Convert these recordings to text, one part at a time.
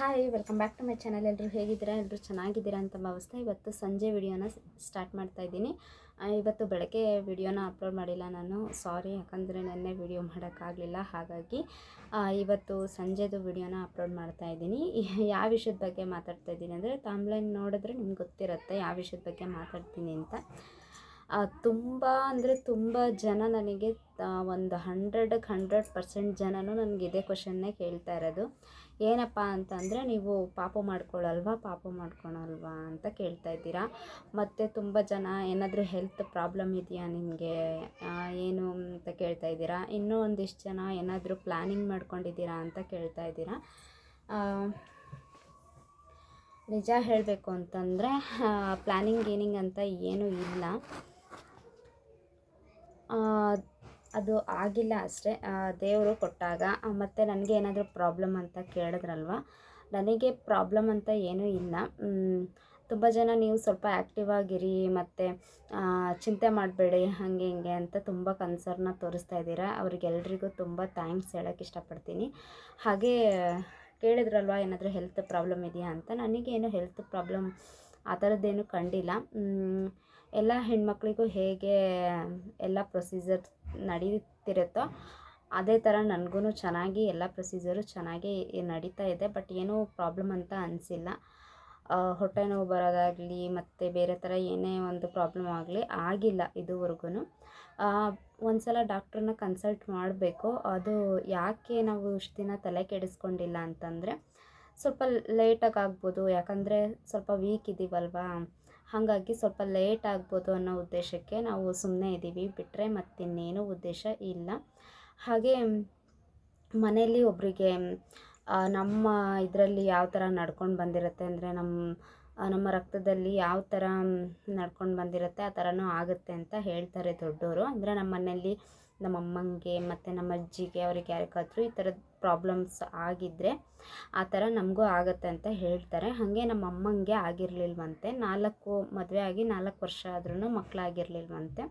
Hi welcome back to my channel ಎಲ್ಲರೂ ಹೇಗಿದ್ದೀರಾ? ಎಲ್ಲರೂ ಚೆನ್ನಾಗಿದ್ದೀರಾ ಅಂತ ಭಾವಿಸ್ತಾ ಇವತ್ತು ಸಂಜೆ ವಿಡಿಯೋನ ಸ್ಟಾರ್ಟ್ ಮಾಡ್ತಾ ಇದ್ದೀನಿ. ಇವತ್ತು ಬೆಳಗ್ಗೆ ವಿಡಿಯೋನ ಅಪ್ಲೋಡ್ ಮಾಡಿಲ್ಲ ನಾನು. ಸಾರಿ ಯಾಕಂದರೆ ನೆನ್ನೆ ವಿಡಿಯೋ ಮಾಡೋಕ್ಕಾಗಲಿಲ್ಲ. ಹಾಗಾಗಿ ಇವತ್ತು ಸಂಜೆದು ವಿಡಿಯೋನ ಅಪ್ಲೋಡ್ ಮಾಡ್ತಾ ಇದ್ದೀನಿ. ಯಾವ ವಿಷಯದ ಬಗ್ಗೆ ಮಾತಾಡ್ತಾ ಇದ್ದೀನಿ ಅಂದರೆ, ತಾಮ್ಲೈನ್ ನೋಡಿದ್ರೆ ನಿಮ್ಗೆ ಗೊತ್ತಿರುತ್ತೆ ಯಾವ ವಿಷಯದ ಬಗ್ಗೆ ಮಾತಾಡ್ತೀನಿ ಅಂತ. ತುಂಬ ಅಂದರೆ ತುಂಬ ಜನ ನನಗೆ ಒಂದು ಹಂಡ್ರೆಡಕ್ಕೆ ಹಂಡ್ರೆಡ್ ಪರ್ಸೆಂಟ್ ಜನನೂ ನನಗೆ ಇದೇ ಕ್ವಶನ್ನೇ ಕೇಳ್ತಾ ಇರೋದು. ಏನಪ್ಪ ಅಂತಂದರೆ ನೀವು ಪಾಪ ಮಾಡ್ಕೊಳ್ಳಲ್ವಾ ಪಾಪ ಮಾಡ್ಕೊಳಲ್ವಾ ಅಂತ ಕೇಳ್ತಾ ಇದ್ದೀರಾ. ಮತ್ತು ತುಂಬ ಜನ ಏನಾದರೂ ಹೆಲ್ತ್ ಪ್ರಾಬ್ಲಮ್ ಇದೆಯಾ ನಿಮಗೆ? ಏನು ಅಂತ ಕೇಳ್ತಾ ಇದ್ದೀರಾ. ಇನ್ನೂ ಒಂದಿಷ್ಟು ಜನ ಏನಾದರೂ ಪ್ಲ್ಯಾನಿಂಗ್ ಮಾಡ್ಕೊಂಡಿದ್ದೀರಾ ಅಂತ ಕೇಳ್ತಾ ಇದ್ದೀರಾ. ನಿಜ ಹೇಳಬೇಕು ಅಂತಂದರೆ ಪ್ಲ್ಯಾನಿಂಗ್ ಗೇನಿಂಗ್ ಅಂತ ಏನೂ ಇಲ್ಲ. ಅದು ಆಗಿಲ್ಲ ಅಷ್ಟೇ. ದೇವರು ಕೊಟ್ಟಾಗ ಮತ್ತು ನನಗೆ ಏನಾದರೂ ಪ್ರಾಬ್ಲಮ್ ಅಂತ ಕೇಳಿದ್ರಲ್ವ? ನನಗೆ ಪ್ರಾಬ್ಲಮ್ ಅಂತ ಏನೂ ಇಲ್ಲ. ತುಂಬ ಜನ ನೀವು ಸ್ವಲ್ಪ ಆ್ಯಕ್ಟಿವ್ ಆಗಿರಿ, ಮತ್ತು ಚಿಂತೆ ಮಾಡಬೇಡಿ, ಹಾಗೆ ಹಿಂಗೆ ಅಂತ ತುಂಬ ಕನ್ಸರ್ನ ತೋರಿಸ್ತಾ ಇದ್ದೀರಾ. ಅವ್ರಿಗೆಲ್ರಿಗೂ ತುಂಬ ಥ್ಯಾಂಕ್ಸ್ ಹೇಳೋಕ್ಕೆ ಇಷ್ಟಪಡ್ತೀನಿ. ಹಾಗೆ ಕೇಳಿದ್ರಲ್ವ, ಏನಾದರೂ ಹೆಲ್ತ್ ಪ್ರಾಬ್ಲಮ್ ಇದೆಯಾ ಅಂತ? ನನಗೇನು ಹೆಲ್ತ್ ಪ್ರಾಬ್ಲಮ್ ಆ ಥರದ್ದೇನು ಕಂಡಿಲ್ಲ. ಎಲ್ಲ ಹೆಣ್ಮಕ್ಳಿಗೂ ಹೇಗೆ ಎಲ್ಲ ಪ್ರೊಸೀಜರ್ ನಡೀತಿರುತ್ತೋ ಅದೇ ಥರ ನನಗೂ ಚೆನ್ನಾಗಿ ಎಲ್ಲ ಪ್ರೊಸೀಜರು ಚೆನ್ನಾಗಿ ನಡೀತಾ ಇದೆ. ಬಟ್ ಏನೂ ಪ್ರಾಬ್ಲಮ್ ಅಂತ ಅನಿಸಿಲ್ಲ. ಹೊಟ್ಟೆ ನೋವು ಬರೋದಾಗಲಿ ಮತ್ತು ಬೇರೆ ಥರ ಏನೇ ಒಂದು ಪ್ರಾಬ್ಲಮ್ ಆಗಲಿ ಆಗಿಲ್ಲ ಇದುವರೆಗೂ. ಒಂದು ಸಲ ಡಾಕ್ಟ್ರನ್ನ ಕನ್ಸಲ್ಟ್ ಮಾಡಬೇಕು. ಅದು ಯಾಕೆ ನಾವು ಇಷ್ಟು ದಿನ ತಲೆ ಕೆಡಿಸ್ಕೊಂಡಿಲ್ಲ ಅಂತಂದರೆ ಸ್ವಲ್ಪ ಲೇಟಾಗಿ ಆಗ್ಬೋದು. ಯಾಕಂದರೆ ಸ್ವಲ್ಪ ವೀಕ್ ಇದ್ದೀವಲ್ವಾ ಹಾಗಾಗಿ ಸ್ವಲ್ಪ ಲೇಟ್ ಆಗ್ಬೋದು ಅನ್ನೋ ಉದ್ದೇಶಕ್ಕೆ ನಾವು ಸುಮ್ಮನೆ ಇದ್ದೀವಿ. ಬಿಟ್ಟರೆ ಮತ್ತಿನ್ನೇನು ಉದ್ದೇಶ ಇಲ್ಲ. ಹಾಗೆ ಮನೆಯಲ್ಲಿ ಒಬ್ಬರಿಗೆ ನಮ್ಮ ಇದರಲ್ಲಿ ಯಾವ ಥರ ನಡ್ಕೊಂಡು ಬಂದಿರುತ್ತೆ ಅಂದರೆ ನಮ್ಮ ನಮ್ಮ ರಕ್ತದಲ್ಲಿ ಯಾವ ಥರ ನಡ್ಕೊಂಡು ಬಂದಿರುತ್ತೆ ಆ ಥರನೂ ಆಗುತ್ತೆ ಅಂತ ಹೇಳ್ತಾರೆ ದೊಡ್ಡವರು ಅಂದರೆ ನಮ್ಮ ಮನೆಯಲ್ಲಿ ನಮ್ಮ ಅಮ್ಮಂಗೆ ಮತ್ತು ನಮ್ಮ ಅಜ್ಜಿಗೆ, ಅವ್ರಿಗೆ ಯಾರಿಗಾದರೂ ಈ ಥರದ ಪ್ರಾಬ್ಲಮ್ಸ್ ಆಗಿದ್ದರೆ ಆ ಥರ ನಮಗೂ ಆಗುತ್ತೆ ಅಂತ ಹೇಳ್ತಾರೆ. ಹಾಗೆ ನಮ್ಮ ಅಮ್ಮಂಗೆ ಆಗಿರಲಿಲ್ವಂತೆ. ನಾಲ್ಕು ಮದುವೆ ಆಗಿ ನಾಲ್ಕು ವರ್ಷ ಆದ್ರೂ ಮಕ್ಕಳಾಗಿರ್ಲಿಲ್ವಂತೆ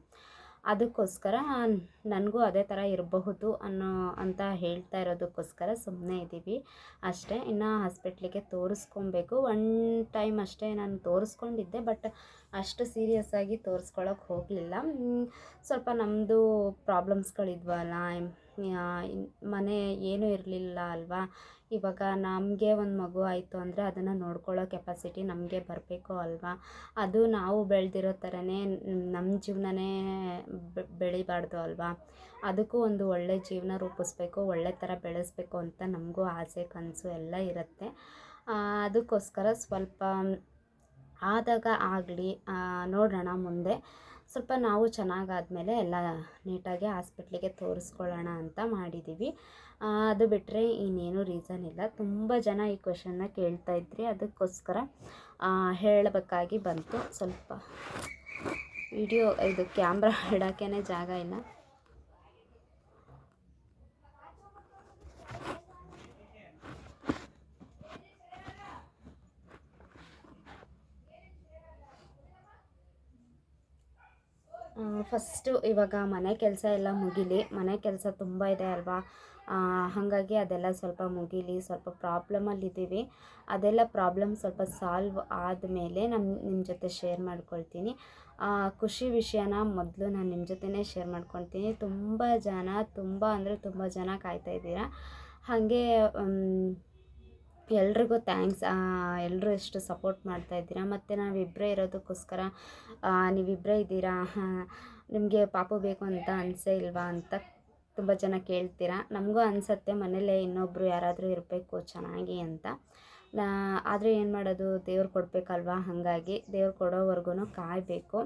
ಅದಕ್ಕೋಸ್ಕರ ನನಗೂ ಅದೇ ಥರ ಇರಬಹುದು ಅನ್ನೋ ಅಂತ ಹೇಳ್ತಾ ಇರೋದಕ್ಕೋಸ್ಕರ ಸುಮ್ಮನೆ ಇದ್ದೀವಿ. ಅಷ್ಟೇ, ಇನ್ನು ಹಾಸ್ಪಿಟ್ಲಿಗೆ ತೋರಿಸ್ಕೊಬೇಕು. ಒನ್ ಟೈಮ್ ಅಷ್ಟೇ ನಾನು ತೋರಿಸ್ಕೊಂಡಿದ್ದೆ, ಬಟ್ ಅಷ್ಟು ಸೀರಿಯಸ್ ಆಗಿ ತೋರಿಸ್ಕೊಳಕ್ಕೆ ಹೋಗಲಿಲ್ಲ. ಸ್ವಲ್ಪ ನಮ್ಮದು ಪ್ರಾಬ್ಲಮ್ಸ್ಗಳಿದ್ವಲ್ಲ ಮನೆ ಏನೂ ಇರಲಿಲ್ಲ ಅಲ್ವಾ? ಇವಾಗ ನಮಗೆ ಒಂದು ಮಗು ಆಯಿತು ಅಂದರೆ ಅದನ್ನು ನೋಡ್ಕೊಳ್ಳೋ ಕೆಪಾಸಿಟಿ ನಮಗೆ ಬರಬೇಕು ಅಲ್ವಾ? ಅದು ನಾವು ಬೆಳೆದಿರೋ ಥರನೇ ನಮ್ಮ ಜೀವನನೇ ಬೆಳಿಬಾರ್ದು ಅಲ್ವಾ? ಅದಕ್ಕೂ ಒಂದು ಒಳ್ಳೆ ಜೀವನ ರೂಪಿಸ್ಬೇಕು, ಒಳ್ಳೆ ಥರ ಬೆಳೆಸ್ಬೇಕು ಅಂತ ನಮಗೂ ಆಸೆ, ಕನಸು ಎಲ್ಲ ಇರುತ್ತೆ. ಅದಕ್ಕೋಸ್ಕರ ಸ್ವಲ್ಪ ಆದಾಗ ಆಗಲಿ ನೋಡೋಣ ಮುಂದೆ. ಸ್ವಲ್ಪ ನಾವು ಚೆನ್ನಾಗಾದ್ಮೇಲೆ ಎಲ್ಲ ನೀಟಾಗಿ ಹಾಸ್ಪಿಟ್ಲಿಗೆ ತೋರಿಸ್ಕೊಳ್ಳೋಣ ಅಂತ ಮಾಡಿದ್ದೀವಿ ಅದು ಬಿಟ್ಟರೆ ಇನ್ನೇನು ರೀಸನ್ ಇಲ್ಲ. ತುಂಬ ಜನ ಈ ಕ್ವೆಶನ್ನ ಕೇಳ್ತಾ ಇದ್ರಿ. ಅದಕ್ಕೋಸ್ಕರ ಹೇಳಬೇಕಾಗಿ ಬಂತು. ಸ್ವಲ್ಪ ವಿಡಿಯೋ, ಇದು ಕ್ಯಾಮ್ರಾ ಇಡೋಕ್ಕೇ ಜಾಗ ಇಲ್ಲ. ಫಸ್ಟು ಇವಾಗ ಮನೆ ಕೆಲಸ ಎಲ್ಲ ಮುಗೀಲಿ. ಮನೆ ಕೆಲಸ ತುಂಬ ಇದೆ ಅಲ್ವಾ? ಹಾಗಾಗಿ ಅದೆಲ್ಲ ಸ್ವಲ್ಪ ಮುಗೀಲಿ. ಸ್ವಲ್ಪ ಪ್ರಾಬ್ಲಮಲ್ಲಿದ್ದೀವಿ ಅದೆಲ್ಲ ಪ್ರಾಬ್ಲಮ್ ಸ್ವಲ್ಪ ಸಾಲ್ವ್ ಆದಮೇಲೆ ನಮ್ಮ ನಿಮ್ಮ ಜೊತೆ ಶೇರ್ ಮಾಡ್ಕೊಳ್ತೀನಿ. ಖುಷಿ ವಿಷಯನ ಮೊದಲು ನಾನು ನಿಮ್ಮ ಜೊತೆನೇ ಶೇರ್ ಮಾಡ್ಕೊಳ್ತೀನಿ. ತುಂಬ ಜನ, ತುಂಬ ಅಂದರೆ ತುಂಬ ಜನ ಕಾಯ್ತಾ ಇದ್ದೀರಾ? ಹಾಗೆ ಎಲ್ರಿಗೂ ಥ್ಯಾಂಕ್ಸ್. ಎಲ್ಲರೂ ಎಷ್ಟು ಸಪೋರ್ಟ್ ಮಾಡ್ತಾ ಇದ್ದೀರಾ? ಮತ್ತು ನಾವಿಬ್ಬರೇ ಇರೋದಕ್ಕೋಸ್ಕರ ನೀವಿಬ್ಬರೇ ಇದ್ದೀರಾ? ನಿಮಗೆ ಪಾಪು ಬೇಕು ಅಂತ ಅನಿಸೇ ಇಲ್ವಾ ಅಂತ ತುಂಬ ಜನ ಕೇಳ್ತೀರಾ? ನಮಗೂ ಅನಿಸತ್ತೆ, ಮನೇಲೇ ಇನ್ನೊಬ್ಬರು ಯಾರಾದರೂ ಇರಬೇಕು ಚೆನ್ನಾಗಿ ಅಂತ. ನಾ, ಆದರೆ ಏನು ಮಾಡೋದು? ದೇವ್ರು ಕೊಡಬೇಕಲ್ವಾ? ಹಾಗಾಗಿ ದೇವ್ರು ಕೊಡೋವರೆಗೂ ಕಾಯಬೇಕು.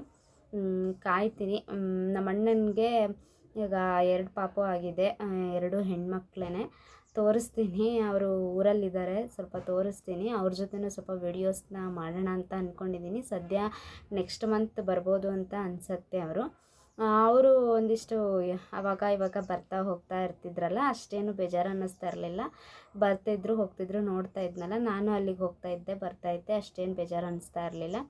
ಕಾಯ್ತೀನಿ. ನಮ್ಮ ಅಣ್ಣನಿಗೆ ಈಗ ಎರಡು ಪಾಪು ಆಗಿದೆ. ಎರಡು ಹೆಣ್ಮಕ್ಳೇ ತೋರಿಸ್ತೀನಿ, ಅವರು ಊರಲ್ಲಿದ್ದಾರೆ, ಸ್ವಲ್ಪ ತೋರಿಸ್ತೀನಿ. ಅವ್ರ ಜೊತೆನೂ ಸ್ವಲ್ಪ ವೀಡಿಯೋಸ್ನ ಮಾಡೋಣ ಅಂತ ಅಂದ್ಕೊಂಡಿದ್ದೀನಿ ಸದ್ಯ ನೆಕ್ಸ್ಟ್ ಮಂತ್ ಬರ್ಬೋದು ಅಂತ ಅನಿಸತ್ತೆ ಅವರು. ಅವರು ಒಂದಿಷ್ಟು ಅವಾಗ ಇವಾಗ ಬರ್ತಾ ಹೋಗ್ತಾ ಇರ್ತಿದ್ರಲ್ಲ, ಅಷ್ಟೇನು ಬೇಜಾರು ಅನ್ನಿಸ್ತಾ ಇರಲಿಲ್ಲ. ಬರ್ತಿದ್ರು ಹೋಗ್ತಿದ್ರು ನೋಡ್ತಾ ಇದ್ನಲ್ಲ, ನಾನು ಅಲ್ಲಿಗೆ ಹೋಗ್ತಾ ಇದ್ದೆ, ಬರ್ತಾ ಇದ್ದೆ, ಅಷ್ಟೇನು ಬೇಜಾರು ಅನ್ನಿಸ್ತಾ ಇರಲಿಲ್ಲ.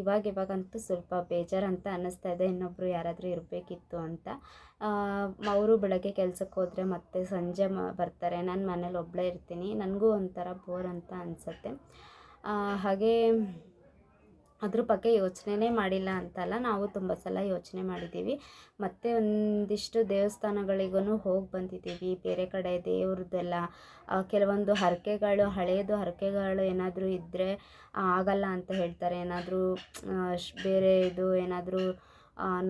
ಇವಾಗ ಇವಾಗಂತೂ ಸ್ವಲ್ಪ ಬೇಜಾರು ಅಂತ ಅನ್ನಿಸ್ತಾ ಇದೆ ಇನ್ನೊಬ್ಬರು ಯಾರಾದರೂ ಇರಬೇಕಿತ್ತು ಅಂತ. ಅವರು ಬೆಳಗ್ಗೆ ಕೆಲ್ಸಕ್ಕೆ ಹೋದರೆ ಮತ್ತೆ ಸಂಜೆ ಮ, ಬರ್ತಾರೆ, ನಾನು ಮನೇಲಿ ಒಬ್ಬಳೇ ಇರ್ತೀನಿ, ನನಗೂ ಒಂಥರ ಬೋರ್ ಅಂತ ಅನಿಸುತ್ತೆ. ಹಾಗೇ ಅದ್ರ ಬಗ್ಗೆ ಯೋಚನೆನೇ ಮಾಡಿಲ್ಲ ಅಂತಲ್ಲ, ನಾವು ತುಂಬ ಸಲ ಯೋಚನೆ ಮಾಡಿದ್ದೀವಿ. ಮತ್ತು ಒಂದಿಷ್ಟು ದೇವಸ್ಥಾನಗಳಿಗೂ ಹೋಗಿ ಬಂದಿದ್ದೀವಿ. ಬೇರೆ ಕಡೆ ದೇವ್ರದ್ದೆಲ್ಲ ಕೆಲವೊಂದು ಹರಕೆಗಳು ಹಳೆಯದು ಹರಕೆಗಳು ಏನಾದರೂ ಇದ್ದರೆ ಆಗಲ್ಲ ಅಂತ ಹೇಳ್ತಾರೆ. ಏನಾದರೂ ಬೇರೆ ಇದು ಏನಾದರೂ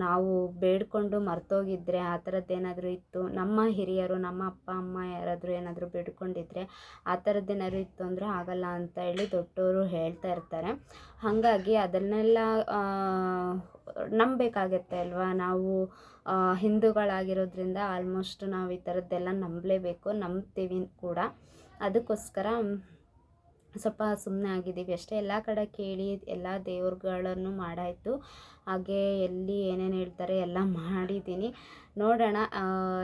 ನಾವು ಬೇಡಿಕೊಂಡು ಮರ್ತೋಗಿದ್ದರೆ ಆ ಥರದ್ದೇನಾದರೂ ಇತ್ತು? ನಮ್ಮ ಹಿರಿಯರು, ನಮ್ಮ ಅಪ್ಪ, ಅಮ್ಮ ಯಾರಾದರೂ ಏನಾದರೂ ಬೇಡ್ಕೊಂಡಿದ್ರೆ ಆ ಥರದ್ದೇನಾದ್ರು ಇತ್ತು ಅಂದರೆ ಆಗಲ್ಲ ಅಂತ ಹೇಳಿ ದೊಡ್ಡವರು ಹೇಳ್ತಾ ಇರ್ತಾರೆ. ಹಾಗಾಗಿ ಅದನ್ನೆಲ್ಲ ನಂಬಬೇಕಾಗತ್ತೆ ಅಲ್ವಾ? ನಾವು ಹಿಂದೂಗಳಾಗಿರೋದ್ರಿಂದ ಆಲ್ಮೋಸ್ಟ್ ನಾವು ಈ ಥರದ್ದೆಲ್ಲ ನಂಬಲೇಬೇಕು, ನಂಬ್ತೀವಿ ಕೂಡ. ಅದಕ್ಕೋಸ್ಕರ ಸ್ವಲ್ಪ ಸುಮ್ಮನೆ ಆಗಿದ್ದೀವಿ. ಅಷ್ಟೇ ಎಲ್ಲ ಕಡೆ ಕೇಳಿ ಎಲ್ಲ ದೇವ್ರುಗಳನ್ನು ಮಾಡಾಯಿತು. ಹಾಗೆ ಎಲ್ಲಿ ಏನೇನು ಹೇಳ್ತಾರೆ ಎಲ್ಲ ಮಾಡಿದ್ದೀನಿ. ನೋಡೋಣ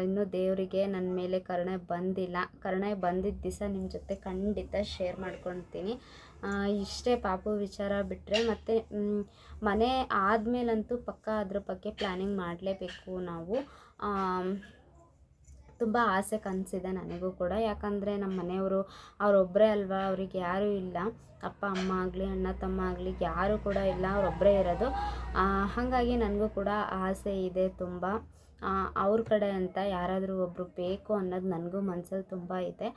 ಇನ್ನೂ ದೇವರಿಗೆ ನನ್ನ ಮೇಲೆ ಕರುಣೆ ಬಂದಿಲ್ಲ. ಕರುಣೆ ಬಂದಿದ್ದ ದಿವಸ ನಿಮ್ಮ ಜೊತೆ ಖಂಡಿತ ಶೇರ್ ಮಾಡ್ಕೊತೀನಿ. ಇಷ್ಟೇ ಪಾಪು ವಿಚಾರ ಬಿಟ್ಟರೆ ಮತ್ತು ಮನೆ ಆದಮೇಲಂತೂ ಪಕ್ಕ ಅದ್ರ ಬಗ್ಗೆ ಪ್ಲ್ಯಾನಿಂಗ್ ಮಾಡಲೇಬೇಕು ನಾವು. ತುಂಬ ಆಸೆ ಕನಸಿದೆ ನನಗೂ ಕೂಡ. ಯಾಕಂದರೆ ನಮ್ಮ ಮನೆಯವರು ಅವರೊಬ್ಬರೇ ಅಲ್ವಾ? ಅವ್ರಿಗೆ ಯಾರೂ ಇಲ್ಲ. ಅಪ್ಪ, ಅಮ್ಮ ಆಗಲಿ, ಅಣ್ಣ, ತಮ್ಮ ಆಗಲಿ ಯಾರೂ ಕೂಡ ಇಲ್ಲ. ಅವರೊಬ್ಬರೇ ಇರೋದು. ಹಾಗಾಗಿ ನನಗೂ ಕೂಡ ಆಸೆ ಇದೆ ತುಂಬ. ಅವ್ರ ಕಡೆ ಅಂತ ಯಾರಾದರೂ ಒಬ್ಬರು ಬೇಕು ಅನ್ನೋದು ನನಗೂ ಮನಸ್ಸಲ್ಲಿ ತುಂಬ ಇದೆ.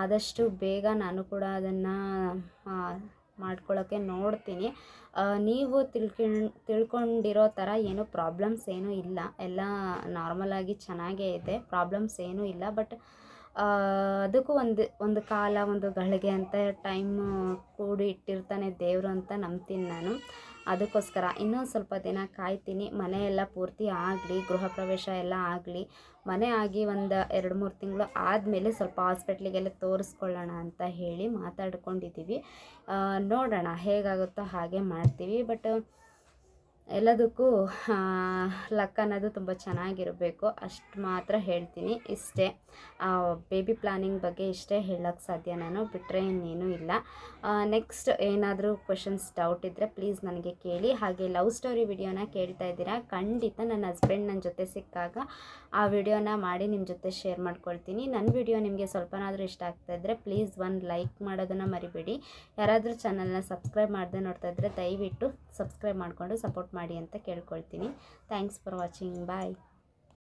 ಆದಷ್ಟು ಬೇಗ ನಾನು ಕೂಡ ಅದನ್ನು ಮಾಡ್ಕೊಳ್ಳೋಕ್ಕೆ ನೋಡ್ತೀನಿ. ನೀವು ತಿಳ್ಕೊಂಡು, ತಿಳ್ಕೊಂಡಿರೋ ಥರ ಏನು ಪ್ರಾಬ್ಲಮ್ಸ್ ಏನೂ ಇಲ್ಲ. ಎಲ್ಲ ನಾರ್ಮಲಾಗಿ ಚೆನ್ನಾಗೇ ಇದೆ. ಪ್ರಾಬ್ಲಮ್ಸ್ ಏನೂ ಇಲ್ಲ. ಬಟ್ ಅದಕ್ಕೂ ಒಂದು ಒಂದು ಕಾಲ, ಒಂದು ಗಳಿಗೆ ಅಂತ ಟೈಮ್ ಕೂಡಿ ಇಟ್ಟಿರ್ತಾನೆ ದೇವರು ಅಂತ ನಂಬ್ತೀನಿ ನಾನು. ಅದಕ್ಕೋಸ್ಕರ ಇನ್ನೊಂದು ಸ್ವಲ್ಪ ದಿನ ಕಾಯ್ತೀನಿ. ಮನೆಯೆಲ್ಲ ಪೂರ್ತಿ ಆಗಲಿ, ಗೃಹ ಪ್ರವೇಶ ಎಲ್ಲ ಆಗಲಿ. ಮನೆ ಆಗಿ ಒಂದು ಎರಡು ಮೂರು ತಿಂಗಳು ಆದಮೇಲೆ ಸ್ವಲ್ಪ ಹಾಸ್ಪಿಟ್ಲಿಗೆಲ್ಲ ತೋರಿಸ್ಕೊಳ್ಳೋಣ ಅಂತ ಹೇಳಿ ಮಾತಾಡ್ಕೊಂಡಿದ್ದೀವಿ ನೋಡೋಣ ಹೇಗಾಗುತ್ತೋ ಹಾಗೆ ಮಾಡ್ತೀವಿ. ಬಟ್ ಎಲ್ಲದಕ್ಕೂ ಲಕ್ ಅನ್ನೋದು ತುಂಬ ಚೆನ್ನಾಗಿರಬೇಕು. ಅಷ್ಟು ಮಾತ್ರ ಹೇಳ್ತೀನಿ. ಇಷ್ಟೇ ಬೇಬಿ ಪ್ಲಾನಿಂಗ್ ಬಗ್ಗೆ ಇಷ್ಟೇ ಹೇಳೋಕ್ಕೆ ಸಾಧ್ಯ ನಾನು. ಬಿಟ್ಟರೆ ಇನ್ನೇನು ಇಲ್ಲ. ನೆಕ್ಸ್ಟ್ ಏನಾದರೂ ಕ್ವೆಶನ್ಸ್ ಡೌಟ್ ಇದ್ದರೆ ಪ್ಲೀಸ್ ನನಗೆ ಕೇಳಿ. ಹಾಗೆ ಲವ್ ಸ್ಟೋರಿ ವಿಡಿಯೋನ ಕೇಳ್ತಾ ಇದ್ದೀರಾ, ಖಂಡಿತ ನನ್ನ ಹಸ್ಬೆಂಡ್ ನನ್ನ ಜೊತೆ ಸಿಕ್ಕಾಗ ಆ ವಿಡಿಯೋನ ಮಾಡಿ ನಿಮ್ಮ ಜೊತೆ ಶೇರ್ ಮಾಡ್ಕೊಳ್ತೀನಿ. ನನ್ನ ವಿಡಿಯೋ ನಿಮಗೆ ಸ್ವಲ್ಪನಾದರೂ ಇಷ್ಟ ಆಗ್ತಾ ಇದ್ದರೆ ಪ್ಲೀಸ್ ಒಂದು ಲೈಕ್ ಮಾಡೋದನ್ನು ಮರಿಬೇಡಿ. ಯಾರಾದರೂ ಚಾನಲ್ನ ಸಬ್ಸ್ಕ್ರೈಬ್ ಮಾಡದೆ ನೋಡ್ತಾ ಇದ್ದರೆ ದಯವಿಟ್ಟು ಸಬ್ಸ್ಕ್ರೈಬ್ ಮಾಡಿಕೊಂಡು ಮಾಡಿ ಅಂತ ಕೇಳ್ಕೊಳ್ತೀನಿ. Thanks for watching bye